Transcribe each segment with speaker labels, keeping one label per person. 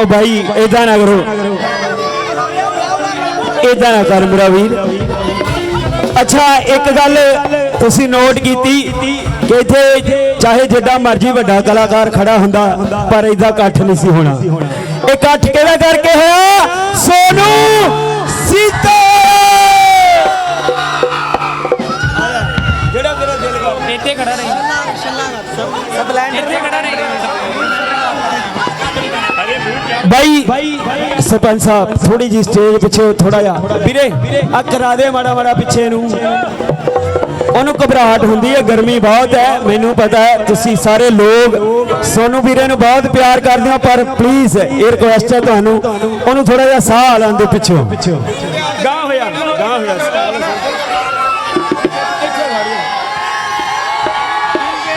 Speaker 1: ਉਹ ਭਾਈ ਇਦਾਂ ਨਾ ਕਰੋ। ਇਦਾਂ ਨਾ ਕਰ ਮੇਰਾ ਵੀਰ। ਅੱਛਾ ਇੱਕ ਗੱਲ ਤੁਸੀਂ ਨੋਟ ਕੀਤੀ ਕਿ ਇੱਥੇ ਚਾਹੇ ਜਿੱਡਾ ਮਰਜ਼ੀ ਵੱਡਾ ਕਲਾਕਾਰ ਖੜਾ ਹੁੰਦਾ ਪਰ ਇਦਾਂ ਇਕੱਠ ਨਹੀਂ ਸੀ ਹੋਣਾ। ਇਹ ਇਕੱਠ ਕਿਹੜਾ ਕਰਕੇ ਹੋਇਆ? ਸੋਨੂ ਸੀਤੋ। ਜਿਹੜਾ ਮੇਰਾ ਦਿਲ
Speaker 2: ਇੱਥੇ ਖੜਾ ਰਹੀ। ਸਭ ਲਾਈਨ ਇੱਥੇ ਖੜਾ ਰਹੀ।
Speaker 1: ਬਾਈ ਸਰਪੰਚ ਸਾਹਿਬ ਥੋੜੀ ਜੀ ਸਟੇਜ ਪਿੱਛੇ ਥੋੜਾ ਜਿਹਾ। ਵੀਰੇ ਆ ਕਰਾ ਦੇ ਮਾੜਾ ਮਾੜਾ ਪਿੱਛੇ ਨੂੰ। ਉਹਨੂੰ ਘਬਰਾਹਟ ਹੁੰਦੀ ਹੈ ਗਰਮੀ ਬਹੁਤ ਹੈ ਮੈਨੂੰ ਪਤਾ ਹੈ ਤੁਸੀਂ ਸਾਰੇ ਲੋਕ ਸੋਨੂ ਵੀਰੇ ਨੂੰ ਬਹੁਤ ਪਿਆਰ ਕਰਦੇ ਹੋ ਪਰ ਪਲੀਜ਼ ਇਹ ਰਿਕੁਐਸਟ ਹੈ ਤੁਹਾਨੂੰ। ਉਹਨੂੰ ਥੋੜਾ ਜਿਹਾ ਸਾਹ ਲੈਣ ਦੇ ਪਿੱਛੋਂ। ਗਾਂ ਹੋਇਆ ਗਾਂ ਹੋਇਆ।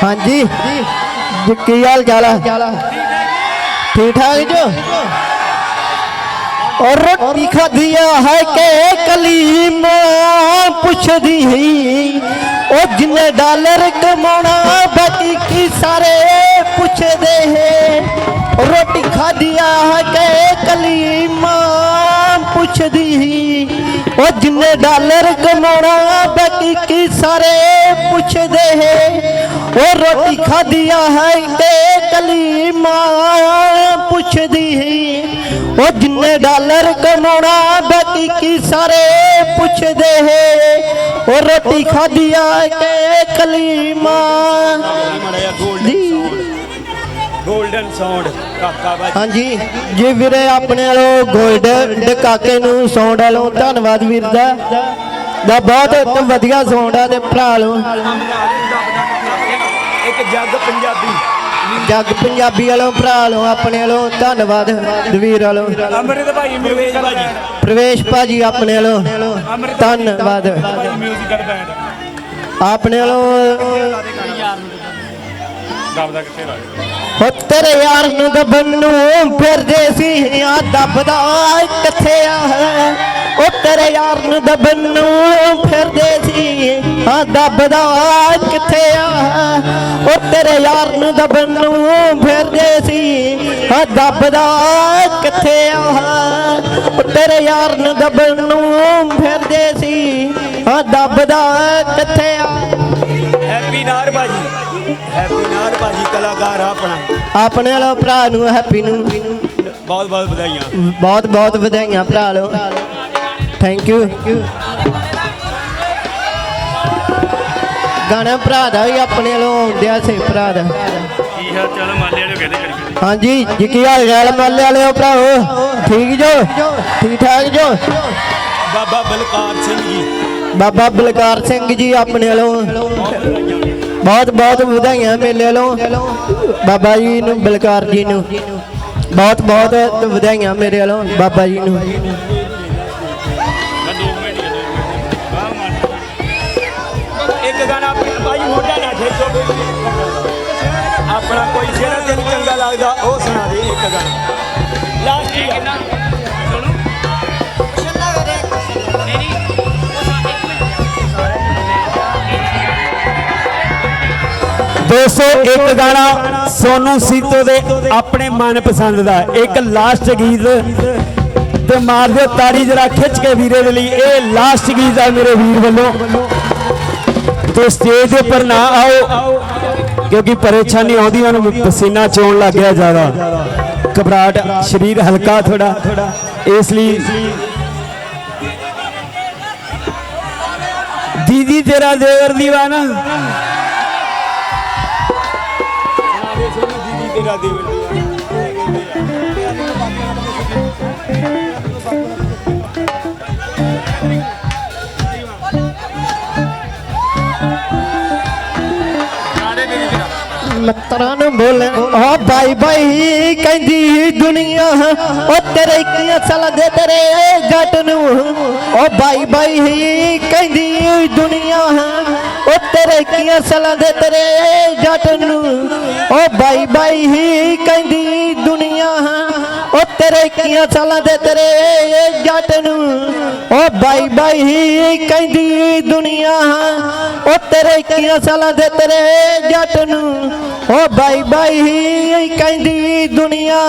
Speaker 3: ਹਾਂਜੀ। ਜੀ ਕੀ ਹਾਲ ਚਾਲ ਆ ਠੀਕ ਠਾਕ ਜੋ। ਔਰ ਰੋਟੀ ਖਾਧੀ ਆ ਹੈ ਕਿ ਕਲੀਮ ਪੁੱਛਦੀ ਹੀ ਉਹ ਜਿੰਨੇ ਡਾਲਰ ਕਮਾਉਣਾ, ਬਾਕੀ ਕੀ ਸਾਰੇ ਪੁੱਛਦੇ ਹੈ ਰੋਟੀ ਖਾਧੀ ਆ ਹੈ ਕਿ ਕਲੀਮ ਪੁੱਛਦੀ ਹੀ ਉਹ ਜਿੰਨੇ ਡਾਲਰ ਕਮਾਉਣਾ, ਬਾਕੀ ਕੀ ਸਾਰੇ ਪੁੱਛਦੇ ਹੈ ਉਹ ਰੋਟੀ ਖਾਧੀਆ ਹੈ ਤੇ ਕਲੀਮਾ ਪੁੱਛਦੀ ਹੀ ਉਹ ਜਿੰਨੇ ਡਾਲਰ ਕਮਾਉਣਾ ਬਾਕੀ ਕੀ ਸਾਰੇ ਪੁੱਛਦੇ ਹੈ ਉਹ ਰੋਟੀ ਖਾਧੀਆ ਤੇ ਕਲੀਮਾ।
Speaker 1: ਗੋਲਡਨ ਸਾਊਂਡ ਕਾਕਾ ਬਾਈ
Speaker 3: ਹਾਂਜੀ। ਜੀ ਵੀਰੇ ਆਪਣੇ ਵੱਲੋਂ ਗੋਲਡ ਕਾਕੇ ਨੂੰ ਸੌਂਡ ਵੱਲੋਂ ਧੰਨਵਾਦ ਵੀਰ ਦਾ। ਦਾ ਬਹੁਤ ਵਧੀਆ ਸੌਂਡ ਆ ਤੇ ਭਰਾ ਨੂੰ
Speaker 1: ਇੱਕ ਜੱਗ ਪੰਜਾਬੀ।
Speaker 3: ਜੱਗ ਪੰਜਾਬੀ ਵੱਲੋਂ ਭਰਾ ਨੂੰ ਆਪਣੇ ਵੱਲੋਂ ਧੰਨਵਾਦ ਦਵੀਰ ਵੱਲੋਂ।
Speaker 1: ਅਮਰਿਤ ਭਾਈ ਮਿਲਵੇਜ ਭਾਜੀ
Speaker 3: ਪ੍ਰਵੇਸ਼ ਭਾਜੀ ਆਪਣੇ ਵੱਲੋਂ ਧੰਨਵਾਦ। ਆਪਣੇ ਵੱਲੋਂ
Speaker 1: ਦਬਦਾ ਕਿੱਥੇ
Speaker 3: ਤੇਰੇ ਯਾਰ ਨੂੰ ਦਬਨ ਨੂੰ ਫਿਰਦੇ ਸੀ। ਆ ਦੱਬਦਾ ਕਿੱਥੇ ਆ? ਉਹ ਤੇਰੇ ਯਾਰ ਨੂੰ ਦਬਨ ਨੂੰ ਫਿਰਦੇ ਸੀ। ਆ ਦੱਬਦਾ ਕਿੱਥੇ ਆ? ਉਹ ਤੇਰੇ ਯਾਰ ਨੂੰ ਦਬਨ ਨੂੰ ਫਿਰਦੇ ਸੀ। ਆ ਦੱਬਦਾ ਕਿੱਥੇ ਆ? ਉਹ ਤੇਰੇ ਯਾਰ ਨੂੰ ਦਬਨ ਨੂੰ ਫਿਰਦੇ ਸੀ। ਆ ਦੱਬਦਾ ਕਿੱਥੇ ਆ?
Speaker 1: ਹੈਪੀ ਨਾਰ ਭਾਜੀ ਹੈਪੀ ਨਾਰ ਭਾਜੀ ਕਲਾਕਾਰ ਆਪਣਾ।
Speaker 3: ਆਪਣੇ ਵਾਲਾ ਭਰਾ ਨੂੰ ਹੈਪੀ ਨੂੰ।
Speaker 1: ਬਹੁਤ ਬਹੁਤ ਵਧਾਈਆਂ।
Speaker 3: ਬਹੁਤ ਬਹੁਤ ਵਧਾਈਆਂ ਭਰਾ ਲੋ ਥੈਂਕ ਯੂ ਗਾਣਾ ਭਰਾ ਦਾ ਵੀ ਆਪਣੇ ਵੱਲੋਂ ਆਉਂਦਿਆ ਸੀ ਭਰਾ ਦਾ।
Speaker 2: ਕੀ ਹਾਲ ਚਾਲ ਮਾਲੇ ਵਾਲੇ ਕਹਿੰਦੇ ਕਰੀ
Speaker 3: ਹਾਂਜੀ ਜੀ ਕੀ ਹਾਲ ਚਾਲ ਮੱਲੇ ਵਾਲਿਓ ਭਰਾਓ? ਠੀਕ ਜੋ? ਠੀਕ ਠਾਕ ਜੋ?
Speaker 1: ਬਾਬਾ ਬਲਕਾਰ ਸਿੰਘ ਜੀ।
Speaker 3: ਬਾਬਾ ਬਲਕਾਰ ਸਿੰਘ ਜੀ ਆਪਣੇ ਵੱਲੋਂ। ਬਹੁਤ ਬਹੁਤ ਵਧਾਈਆਂ ਮੇਲੇ ਵੱਲੋਂ। ਬਾਬਾ ਜੀ ਨੂੰ ਬਲਕਾਰ ਜੀ ਨੂੰ। ਬਹੁਤ ਬਹੁਤ ਵਧਾਈਆਂ ਮੇਰੇ ਵੱਲੋਂ ਬਾਬਾ ਜੀ ਨੂੰ।
Speaker 1: 201 ਗਾਣਾ ਸੋਨੂ ਸੀਤੋ ਦੇ ਆਪਣੇ ਮਨ ਪਸੰਦ ਦਾ ਇੱਕ ਲਾਸਟ ਗੀਤ ਤੇ ਮਾਰ ਦਿਓ ਤਾੜੀ ਜਰਾ ਖਿੱਚ ਕੇ ਵੀਰੇ ਦੇ ਲਈ। ਇਹ ਲਾਸਟ ਗੀਤ ਆ ਮੇਰੇ ਵੀਰ ਵੱਲੋਂ। ਤੇ ਸਟੇਜ ਦੇ ਉੱਪਰ ਨਾ ਆਓ, ਕਿਉਂਕਿ ਪਰੇਸ਼ਾਨੀ ਆਉਂਦੀ ਉਹਨੂੰ ਪਸੀਨਾ ਚੋਣ ਲੱਗ ਗਿਆ ਜ਼ਿਆਦਾ। ਘਬਰਾਟ ਸਰੀਰ ਹਲਕਾ ਥੋੜਾ ਇਸ ਲਈ ਦੀਦੀ ਤੇਰਾ ਦੇਵਰ ਦੀਵਾਨਾ। ਦੀਦੀ ਤੇਰਾ ਦੇਵਰ
Speaker 3: ਮਿੱਤਰਾਂ ਨੂੰ ਬੋਲੇ ਓ ਬਾਈ ਬਾਈ, ਕਹਿੰਦੀ ਦੁਨੀਆ, ਓ ਤੇਰੇ ਕੀ ਅਸਲ ਦੇ ਤੇਰੇ ਜੱਟ ਨੂੰ, ਓ ਬਾਈ ਬਾਈ, ਕਹਿੰਦੀ ਦੁਨੀਆ, ਓ ਤੇਰੇ ਕੀ ਅਸਲ ਦੇ ਤੇਰੇ ਜੱਟ ਨੂੰ ਉਹ ਬਾਈ ਬਾਈ ਹੀ ਕਹਿੰਦੀ ਦੁਨੀਆ ਉਹ ਤੇਰੇ ਕੀ ਸਾਲਾਂ ਦੇ ਤੇਰੇ ਜੱਟ ਨੂੰ। ਉਹ ਬਾਈ ਬਾਈ ਹੀ ਕਹਿੰਦੀ ਦੁਨੀਆ ਉਹ ਤੇਰੇ ਕੀ ਸਾਲਾਂ ਦੇ ਤੇਰੇ ਜੱਟ ਨੂੰ। ਉਹ ਬਾਈ ਬਾਈ ਹੀ ਕਹਿੰਦੀ ਦੁਨੀਆ